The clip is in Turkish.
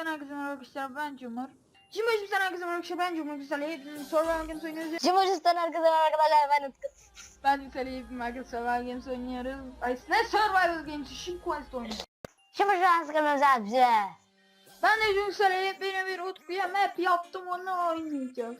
Hepinizden herkese merhaba arkadaşlar ben Cumhur. Şimdi hiçbir herkese merhaba arkadaşlar ben Cumhur Güzel. Hepimiz Survival Games oynuyoruz. Cumhurcistan arkadaşlar arkadaşlar ben Utku. Ben Güzel hepimiz arkadaşlar Survival Games oynuyoruz. Ay ne Survival Games? Shield Quest oynuyoruz. Cumhur Cumhurcistan arkadaşlar bize. Ben de Cumhur Güzel hep bir Utku'ya map yaptım onu oynayacağız.